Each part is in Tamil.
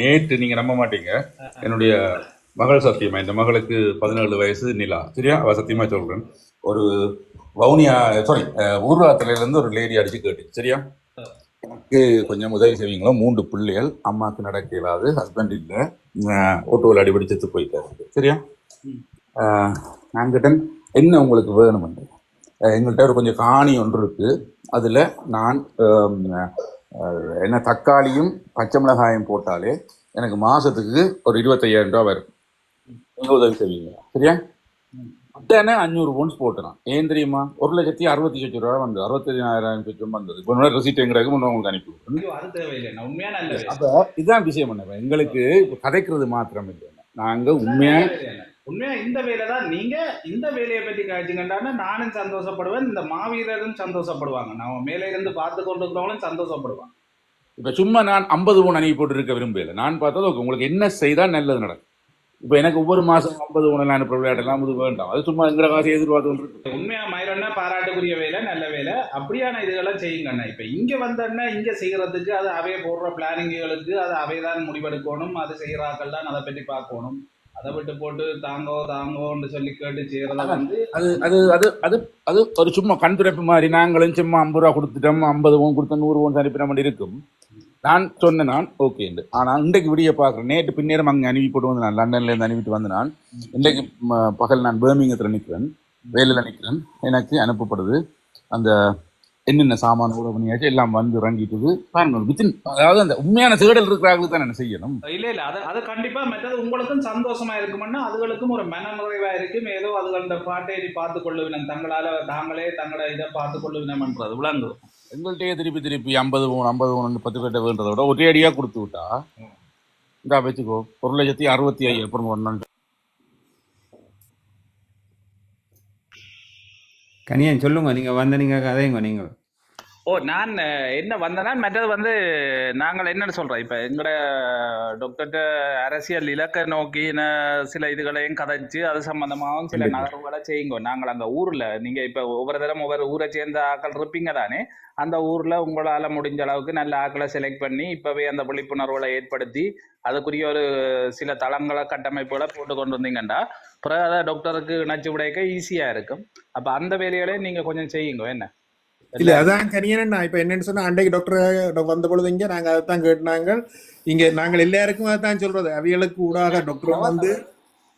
நேற்று நீங்க நம்ப மாட்டீங்க. என்னுடைய மகள் சத்தியமா இந்த மகளுக்கு பதினேழு வயசு நிலா. சரியா? அவ சத்தியமா சொல்றேன். ஒரு வவுனியா சாரி ஊர்வலத்துல இருந்து ஒரு லேடி அடிச்சு கேட்டு சரியா? எனக்கு கொஞ்சம் உதவி செய்வீங்களோ? மூன்று பிள்ளைகள். அம்மாவுக்கு நடக்க இல்லாது ஹஸ்பண்ட் இல்லை. ஓட்டோவில் அடிபடி செத்து போயிட்டாரு. சரியா? அஹ், நான் கேட்டேன் என்ன உங்களுக்கு வேணுமென்று? அஹ், எங்கள்கிட்ட ஒரு கொஞ்சம் காணி ஒன்று இருக்கு. அதில் நான் அஹ், என்ன தக்காளியும் பச்சை மிளகாயும் போட்டாலே எனக்கு மாசத்துக்கு ஒரு இருபத்தையாயிரம் ரூபா வரும். நீங்க உதவி செய்வீங்க. சரியா? உடனே அஞ்சூறு பவுன்ஸ் போட்டுறான் ஏன் தெரியுமா? ஒரு லட்சத்தி அறுபத்தி லட்சம் ரூபா வந்தது. அறுபத்தஞ்சாயிரம் லட்சம் வந்தது. இப்போ ரெசிப்ட் எங்களுக்கு முன்னே உங்களுக்கு அனுப்பி. அப்ப இதுதான் விஷயம் என்ன? எங்களுக்கு இப்ப கதைக்கிறது மாத்திரம் இல்லை நாங்க உண்மையா உண்மையா இந்த வேலை தான் நீங்க இந்த வேலையை பத்தி காய்ச்சிங்கண்டான நானும் சந்தோஷப்படுவேன் இந்த மாவீரரும் சந்தோஷப்படுவாங்க. நான் மேலே இருந்து பார்த்து கொண்டிருக்கிறவங்களும் சந்தோஷப்படுவாங்க. இப்ப சும்மா நான் ஐம்பது பவுன் அனுப்பி போட்டு இருக்க விரும்பல. நான் பார்த்தது உங்களுக்கு என்ன செய்தா நல்லது நடக்கும். இப்ப எனக்கு ஒவ்வொரு மாசம் ஐம்பது பவுன் அனுப்புற விளையாடலாம் அது வேண்டாம். அது சும்மா எங்கிற காசை எதிர்பார்த்து கொண்டு இருக்கு. உண்மையா மயிரண்ணா பாராட்டுக்குரிய வேலை நல்ல வேலை. அப்படியான இதுகளாம் செய்யுங்கண்ணா இப்ப இங்க வந்தோன்னா இங்க செய்யறதுக்கு அது அவைய போடுற பிளானிங்குகளுக்கு அது அவைதான் முடிவெடுக்கணும் அது செய்யறாக்கள் தான் அதை பற்றி பார்க்கணும். அதை விட்டு போட்டு தாங்கோ தாங்கோன்னு சொல்லி கேட்டு செய்யறத வந்து அது அது அது அது அது ஒரு சும்மா கண் துடைப்பு மாதிரி நாங்களும் சும்மா ஐம்பது ரூபா கொடுத்துட்டோம் ஐம்பது பவுன் கொடுத்தோம் நூறு பவுன் அனுப்பின மாதிரி இருக்கும். நான் சொன்னேன் நான் ஓகே ஆனா இன்றைக்கு விடிய பார்க்குறேன். நேற்று பின்னேரம் அங்கே அனுப்பி போட்டு வந்து நான் லண்டன்ல இருந்து அனுப்பிட்டு வந்து நான் இன்றைக்கு பகல் நான் பேர்மிங்கத்தில் நிற்கிறேன். வேலையில் நிற்கிறேன். எனக்கு அனுப்பப்படுது. அந்த என்னென்ன சாமான கூட பண்ணியாச்சு எல்லாம் வந்து இறங்கிட்டுது. பாருங்க வித்தின் அதாவது அந்த உண்மையான தேடல் இருக்கிறாங்களுக்கு தான் என்ன செய்யணும். இல்ல இல்ல அது அது கண்டிப்பா மற்றது உங்களுக்கும் சந்தோஷமா இருக்கும்னா அதுகளுக்கும் ஒரு மன நிறைவா இருக்கும் ஏதோ அதுகளோட பாட்டை பார்த்து கொள்ளுவினம். தங்களால தாங்களே தங்களோட இதை பார்த்து கொள்ளுவினம்ன்றது. விளங்கு எங்கள்கிட்டயே திருப்பி திருப்பி ஐம்பது பவுன் ஐம்பது பவுன் பத்து பேர்ட்ட வேண்டதை விட ஒரே அடியாக கொடுத்து விட்டா? இந்தா வச்சுக்கோ ஒரு லட்சத்தி அறுபத்தி ஐயாயிரம் அப்புறம் ஒன்று கனியன் சொல்லுங்க. நீங்க வந்த நீங்க கதைங்க நீங்க. ஓ நான் என்ன வந்தேன்னா மற்றது வந்து நாங்கள் என்னன்னு சொல்றோம். இப்ப எங்களோட டாக்டர்கிட்ட அரசியல் இலக்கை நோக்கி ந- சில இதுகளையும் கதைச்சு அது சம்பந்தமாகவும் சில. நகர்வுகளை செய்யுங்க. நாங்கள் அங்க ஊர்ல நீங்க இப்ப ஒவ்வொரு தரம் ஒவ்வொரு ஊரை சேர்ந்த ஆக்கள் இருப்பீங்க தானே? அந்த ஊர்ல உங்களால முடிஞ்ச அளவுக்கு நல்ல ஆக்களை செலக்ட் பண்ணி இப்பவே அந்த விழிப்புணர்வுகளை ஏற்படுத்தி அதுக்குரிய ஒரு சில தளங்களை கட்டமைப்புகளை போட்டு கொண்டு வந்தீங்கன்னா பிறகு அதை டாக்டருக்கு இணைச்சு விடைக்க ஈஸியா இருக்கும். அப்ப அந்த வேலைகளையும் நீங்க கொஞ்சம் செய்யுங்க என்ன? இல்ல அதான் கனியன் நான் இப்ப என்னன்னு சொன்னா அன்றைக்கு டாக்டர் வந்த பொழுது இங்க நாங்க அதைத்தான் கேட்டாங்க. இங்க நாங்கள் எல்லாருக்கும் அதான் சொல்றது. அவிகளுக்கு ஊடாக டாக்டர் வந்து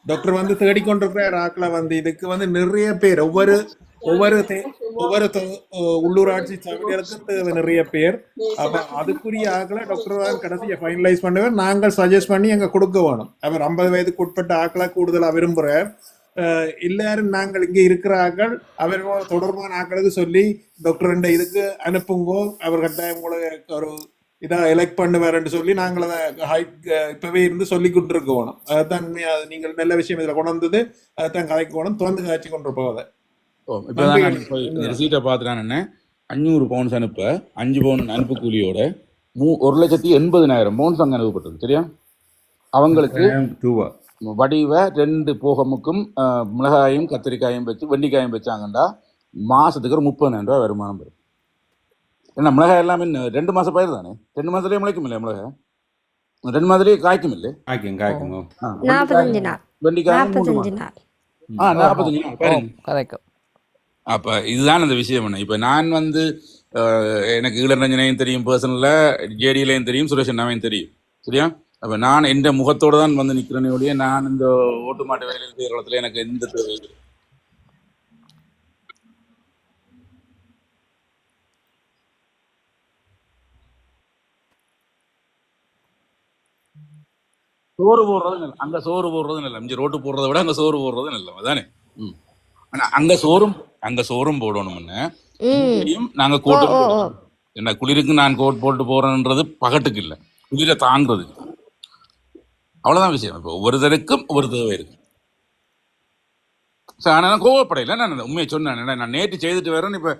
டாக்டர் வந்து தேடிக்கொண்டிருக்கிற ஆக்களை வந்து. இதுக்கு வந்து நிறைய பேர் ஒவ்வொரு ஒவ்வொரு ஒவ்வொரு உள்ளூராட்சி சபைகளுக்கும் தேவை நிறைய பேர். அப்ப அதுக்குரிய ஆக்களை டாக்டர் தான் கடைசியை ஃபைனலைஸ் பண்ணுவார் நாங்கள் சஜஸ்ட் பண்ணி அங்க கொடுக்க வேணும். அவர் ஐம்பது வயதுக்கு உட்பட்ட ஆக்களை கூடுதலா விரும்புறார். அஹ் எல்லாரும் நாங்கள் இங்க இருக்கிற ஆக்கள் அவர்களோட தொடர்பான ஆக்களுக்கு சொல்லி டாக்டர் இதுக்கு அனுப்புங்கோ. அவர் கட்டாயம் உங்களை ஒரு இதா எலெக்ட் பண்ணுவாருன்னு சொல்லி நாங்கள் அதை ஹை இப்பவே இருந்து சொல்லி கொண்டு இருக்கணும் அதுதான் உண்மையா அது நீங்கள் நல்ல விஷயம் இதுல கொண்டு வந்தது அதுதான் கதைக்கு வேணும் திறந்து காய்ச்சி கொண்டு போவதை ஓ இப்போ தான் ரிசீட்டை பார்த்து நான் என்ன அஞ்சூறு பவுன்ஸ் அனுப்ப அஞ்சு பவுன் அனுப்பு கூலியோட மூ ஒரு லட்சத்தி எண்பதினாயிரம் பவுன்ஸ் அங்கே அனுப்பப்பட்டது சரியா? அவங்களுக்கு டூவா வடிவ ரெண்டு போகமுக்கும் மிளகாயும் கத்திரிக்காயும் வச்சு வெண்டிக்காயும் வச்சாங்கண்டா மாசத்துக்கு ஒரு முப்பதாயிரம் ரூபாய் வருமானம் வரும். என்ன மிளகாய் எல்லாமே ரெண்டு மாசம் பயிர் தானே? ரெண்டு மாசத்துலயே முளைக்கும் இல்லையா மிளகாய்? ரெண்டு மாதத்துலயே காய்க்கும் இல்லை காய்க்கும் காய்க்கும் நாற்பத்தஞ்சு நாள். வெண்டிக்காய் நாற்பத்தஞ்சு. நாள். ஆ நாற்பத்தஞ்சு நாள். பாருங்க. கதைக்கும் அப்ப இதுதான் அந்த விஷயம் என்ன இப்ப நான் வந்து எனக்கு ஈழரஞ்சனையும் தெரியும் பர்சனலில் ஜேடியிலையும் தெரியும் சுரேஷ் அண்ணாவையும் தெரியும். சரியா? அப்ப நான் எந்த முகத்தோட தான் வந்து நிக்கிறேனே ஒழிய நான் இந்த ஓட்டு மாட்டு வேலையில் செய்கிற இடத்துல எனக்கு எந்த தேவை. சோறு போடுறது நல்ல அங்க சோறு போடுறது நல்ல இங்க ரோட்டு போடுறதை விட அங்க சோறு போடுறது நல்ல அதானே. ஆனா அங்க சோறும் அங்க சோறும் போடணும்னு நாங்க கோட்டு. என்ன குளிருக்கு நான் கோட் போட்டு போறேன்றது பகட்டுக்கு இல்லை. குளிரை தாங்கிறது அவ்வளோதான் விஷயம். இப்போ ஒவ்வொருத்தருக்கும் ஒரு தேவை இருக்கு. சார் ஆனா நான் கோவப்படையில நான் உண்மையை சொன்னேன். நான் நேற்று செய்துட்டு வரேன் இப்ப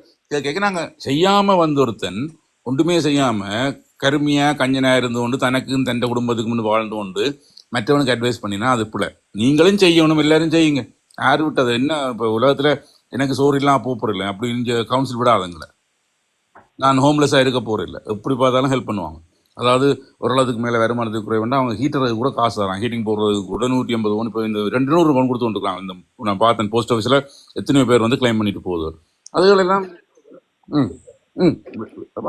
கேட்க நாங்கள் செய்யாம வந்த ஒருத்தன் ஒன்றுமே செய்யாம கருமையா கஞ்சனாக இருந்து கொண்டு தனக்கும் தன் குடும்பத்துக்கு முன்னு வாழ்ந்து கொண்டு மற்றவனுக்கு அட்வைஸ் பண்ணினா அது பிள்ளை நீங்களும் செய்யணும் எல்லாரும் செய்யுங்க. யார் விட்டது? என்ன இப்போ உலகத்துல எனக்கு சோறு இல்லாம போக அப்படின்னு கவுன்சில் விடாதங்கள. நான் ஹோம்லெஸ்ஸாக இருக்க போறதில்லை எப்படி பார்த்தாலும் ஹெல்ப் பண்ணுவாங்க. அதாவது ஓரளவுக்கு மேலே வருமானத்துக்கு குறைவுண்டா அவங்க ஹீட்டருக்கு கூட காசு தராங்க. ஹீட்டிங் போடுறதுக்கு கூட நூற்றி ஐம்பது ஒன்று இப்போ இந்த ரெண்டு நூறு பவுன் கொடுத்து வந்துருக்காங்க இந்த நான் பார்த்தேன் போஸ்ட் ஆஃபீஸில் எத்தனையோ பேர் வந்து கிளைம் பண்ணிட்டு போகுது. அதுகளெல்லாம் ம் ம்.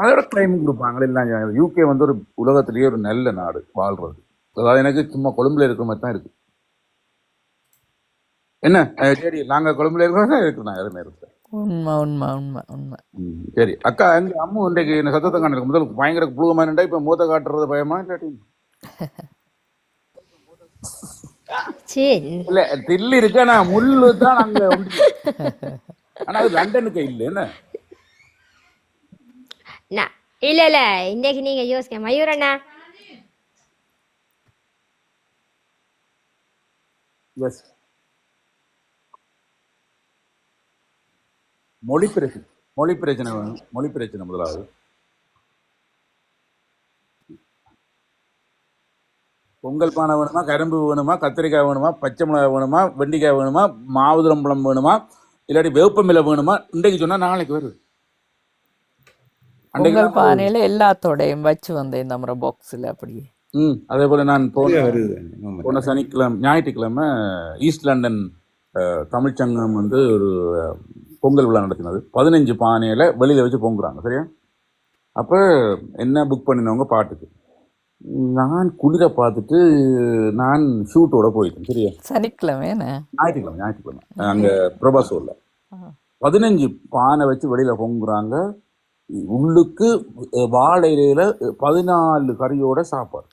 அதோட கிளைம் கொடுப்பாங்க. இல்லை யூகே வந்து ஒரு உலகத்திலேயே ஒரு நல்ல நாடு வாழ்றது. அதாவது எனக்கு சும்மா கொழும்புல இருக்கிற மாதிரி தான் இருக்குது என்ன? சரி நாங்கள் கொழும்புல இருக்கிறோம் இருக்கு நான் எதுவுமே இருக்கேன் உண்மை உண்மை உண்மை உண்மை. சரி. அக்கா எங்க அம்மு இன்றைக்கு இந்த சத்தத்தை காணல முதல் பயங்கர புழுகமா இருந்தா இப்ப மூத்த காட்டுறது பயமா இல்லாட்டி? சரி இல்ல தில்லு இருக்கு ஆனா முள்ளு தான் அங்க உண்டு. ஆனா அது லண்டனுக்கு இல்ல என்ன? இல்ல இல்ல இன்னைக்கு நீங்க யோசிக்க மயூரண்ணா எஸ் மொழி பிரச்சனை மொழி பிரச்சனை வேணும் மொழி பிரச்சனை முதலாவது. பொங்கல் பானை வேணுமா கரும்பு வேணுமா கத்திரிக்காய் வேணுமா பச்சை மிளகாய் வேணுமா வெண்டிக்காய் வேணுமா மாதுளம்பழம் வேணுமா இல்லாட்டி வேப்பமில்லை வேணுமா இன்றைக்கு சொன்னா நாளைக்கு வருது. பொங்கல் பானையில எல்லாத்தோடையும் வச்சு வந்தேன் இந்த முறை பாக்ஸில் அப்படியே ம் அதே போல நான் போன. போன சனிக்கிழமை ஞாயிற்றுக்கிழமை ஈஸ்ட் லண்டன் தமிழ்ச்சங்கம் வந்து ஒரு பொங்கல் விழா நடத்தினது. பதினஞ்சு பானையில் வெளியில் வச்சு பொங்குறாங்க. சரியா? அப்போ என்ன புக் பண்ணினவங்க பாட்டுக்கு? நான் குளிர பார்த்துட்டு நான் ஷூட்டோட போயிட்டேன். சரியா? சனிக்கிழமை ஞாயிற்றுக்கிழமை ஞாயிற்றுக்கிழமை. அங்கே பிரபாசூரில் பதினஞ்சு பானை வச்சு வெளியில் பொங்குறாங்க. உள்ளுக்கு வாழை இலையில பதினாலு கறியோட சாப்பாடு.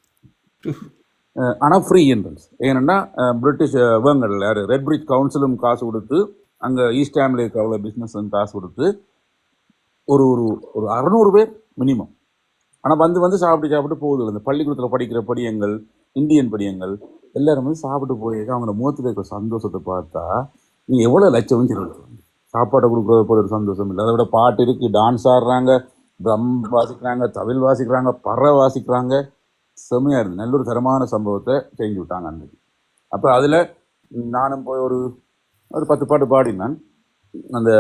அஹ், ஆனா ஃப்ரீ என்ட்ரன்ஸ் ஏன்னா அஹ், பிரிட்டிஷ் அஹ், இவங்க யார்? ரெட் பிரிட்ஜ் கவுன்சிலும் காசு கொடுத்து அங்கே ஈஸ்ட் டேமில் இருக்க அவ்வளோ பிஸ்னஸ் காசு கொடுத்து ஒரு ஒரு ஒரு அறநூறு பேர் மினிமம் ஆனால் வந்து வந்து சாப்பிட்டு சாப்பிட்டு போகுது. இந்த பள்ளிக்கூடத்தில் படிக்கிற படியங்கள் இந்தியன் படியங்கள் எல்லாரும் வந்து சாப்பிட்டு போயிருக்க அவங்க முகத்தில் இருக்கிற சந்தோஷத்தை பார்த்தா நீங்கள் எவ்வளோ லட்சம்னு சொல்லி சாப்பாட்டை கொடுக்குறது போல ஒரு சந்தோஷம் இல்லை. அதை விட பாட்டு இருக்குது டான்ஸ் ஆடுறாங்க. ட்ரம் வாசிக்கிறாங்க. தவில் வாசிக்கிறாங்க. பறை வாசிக்கிறாங்க. செம்மையாக இருந்தது. நல்ல ஒரு தரமான சம்பவத்தை செஞ்சு விட்டாங்க அன்னைக்கு. அப்போ அதில் நானும் போய் ஒரு ஒரு பத்து பாட்டு பாடினான். அந்த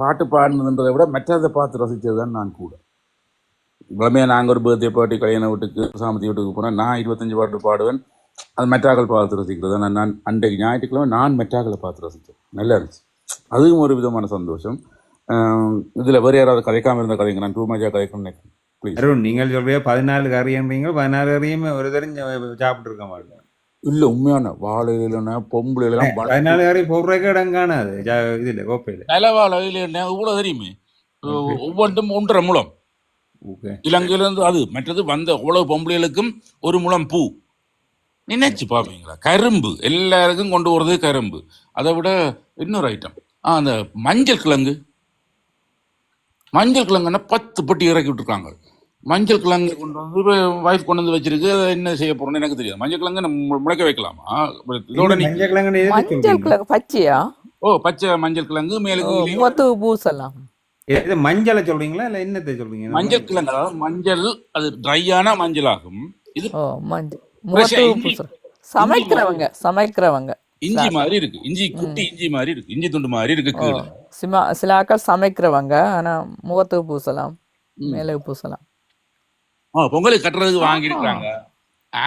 பாட்டு பாடினதுன்றதை விட மற்றதை பார்த்து ரசித்தது தான் நான் கூட. இவ்வளமே நாங்கள் ஒரு பர்த்டே பாட்டி கல்யாண வீட்டுக்கு சாமத்தி வீட்டுக்கு போனால் நான் இருபத்தஞ்சி பாட்டு பாடுவேன். அது மெட்டாக்கள் பார்த்து ரசிக்கிறது நான் நான் அன்றைக்கு ஞாயிற்றுக்கிழமை நான் மெட்டாக்களை பார்த்து ரசித்தேன். நல்லா இருந்துச்சு. அதுவும் ஒரு விதமான சந்தோஷம். இதில் வேறு யாராவது கதைக்காமல் இருந்த கதைங்க. நான் டூ மஜா கதைக்கணும்னு நினைக்கிறேன். அருண் நீங்கள் சொல்றீங்க பதினாலு கறியன்றீங்க பதினாலு கறியுமே ஒரு தெரிஞ்சு சாப்பிட்ருக்க மாட்டேன் இல்லை உண்மையான வாழையிலன்னா பொம்பளைலாம் பதினாலு போடுறதுக்கு இடம் காணாது. ஜா- இதுல கோப்பையில. நிலவாழையில இவ்வளோ தெரியுமே? ஒவ்வொன்றும் ஒன்றரை முழம். ஓகே. இலங்கையிலேருந்து அது மற்றது வந்த அவ்வளவு பொம்பளைகளுக்கும் ஒரு முழம் பூ. நினைச்சு பார்ப்பீங்களா கரும்பு. எல்லாருக்கும் கொண்டு வரது கரும்பு. அதை விட இன்னொரு ஐட்டம் ஆ அந்த மஞ்சள் கிழங்கு. மஞ்சள் கிழங்குன்னா பத்து பட்டி இறக்கி விட்டுருக்காங்க. மஞ்சள் கிழங்கு கொண்டு வந்து வைஃப் கொண்டு வந்து வச்சிருக்கு. அதை என்ன செய்ய போறோம்னு எனக்கு தெரியாது. மஞ்சள் கிழங்கு நம்ம முளைக்க வைக்கலாமா? இதோட மஞ்சள் கிழங்கு பச்சையா? ஓ பச்சை மஞ்சள் கிழங்கு மேலுக்கு பூசலாம். இது மஞ்சளை சொல்றீங்களா இல்ல என்னத்தை சொல்றீங்க? மஞ்சள் கிழங்கு அதாவது மஞ்சள் அது ட்ரையான மஞ்சள். ஆகும் இது சமைக்கிறவங்க சமைக்கிறவங்க. இஞ்சி மாதிரி இருக்கு. இஞ்சி குட்டி இஞ்சி மாதிரி இருக்கு. இஞ்சி துண்டு மாதிரி இருக்கு சில ஆக்கள் சமைக்கிறவங்க ஆனா முகத்துக்கு பூசலாம் ம். மேலுக்கு பூசலாம். பொங்கலுக்கு கட்டுறதுக்கு வாங்கியிருக்காங்க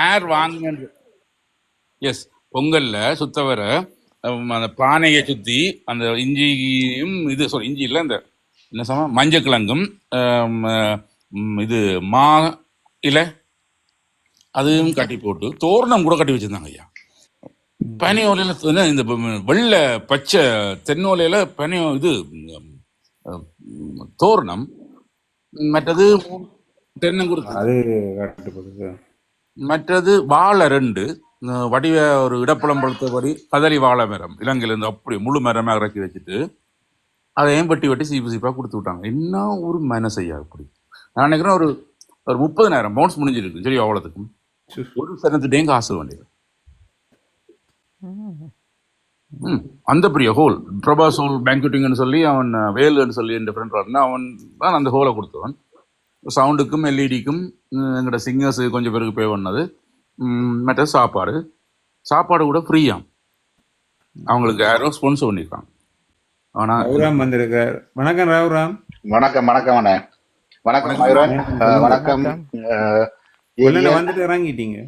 ஏர் வாங்குங்க எஸ் பொங்கல்ல சுத்தவரை அந்த பானையை சுத்தி அந்த இஞ்சியும் இது சாரி இஞ்சி இல்லை அந்த என்ன சொன்னா மஞ்சள் கிழங்கும் ஹம், ஹம், இது மா இலை அதுவும் கட்டி போட்டு தோரணம் கூட கட்டி வச்சிருந்தாங்க ஐயா. பனி ஓலையில இந்த வெள்ளை பச்சை தென்னோலையில பனி இது தோரணம். மற்றது தென்னங்குருத்து அது கட்டுப்படுது மற்றது வாழை ரெண்டு. வடிவ ஒரு இடப்புலம் பழுத்தபடி கதலி வாழை மரம். இலங்கையிலேருந்து அப்படி முழு மரமாக இறக்கி வச்சுட்டு அதையும் வெட்டி வெட்டி சீப்பு சீப்பாக கொடுத்து விட்டாங்க. என்ன ஒரு மனசையா அப்படி நான் நினைக்கிறேன் ஒரு ஒரு முப்பதினாயிரம் பவுன்ஸ் முடிஞ்சிருக்கு. சரி அவ்வளோத்துக்கும். ஒரு சனத்துடையும் காசு வேண்டியது. அந்த பெரிய ஹோல் பிரபாஸ் ஹோல் பேங்க்யூட்டிங்னு சொல்லி அவன் வேலுன்னு சொல்லி என் ஃப்ரெண்ட் அவன் தான் அந்த ஹோலை கொடுத்தவன். சவுண்டுக்கும் எல்இடிக்கும் எங்களோட சிங்கர்ஸ் கொஞ்சம் பேருக்கு பே பண்ணது. மற்ற சாப்பாடு. சாப்பாடு கூட ஃப்ரீயாம் அவங்களுக்கு யாரோ ஸ்பான்சர் பண்ணியிருக்காங்க ஆனால் ரவுராம் வந்திருக்கார். வணக்கம் ரவுராம் வணக்கம் வணக்கம் அண்ணே. வணக்கம் வணக்கம். வந்துட்டு இறங்கிட்டீங்க.